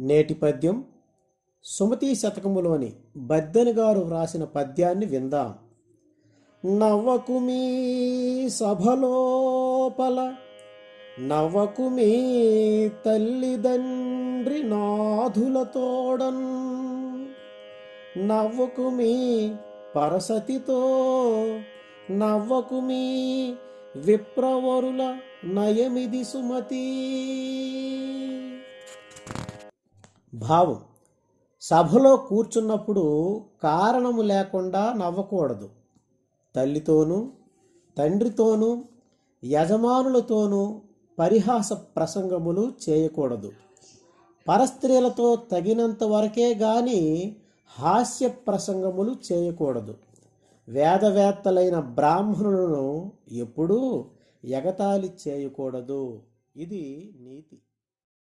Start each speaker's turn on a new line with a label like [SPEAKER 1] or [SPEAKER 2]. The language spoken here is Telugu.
[SPEAKER 1] నేటి పద్యం సుమతి శతకములోని బద్దెని గారు వ్రాసిన పద్యాన్ని విందాం. నవ్వకు మీ సభలోపల నవ్వకు మీ తల్లిదండ్రి నాథులతోడన్ నవ్వకు మీ పరసతితో నవ్వకు మీ విప్రవరుల నయమిది సుమతి. భావం. సభలో కూర్చున్నప్పుడు కారణము లేకుండా నవ్వకూడదు. తల్లితోనూ తండ్రితోనూ యజమానులతోనూ పరిహాస ప్రసంగములు చేయకూడదు. పరస్త్రీలతో తగినంత వరకే గాని హాస్య ప్రసంగములు చేయకూడదు. వేదవేత్తలైన బ్రాహ్మణులను ఎప్పుడూ ఎగతాళి చేయకూడదు. ఇది నీతి.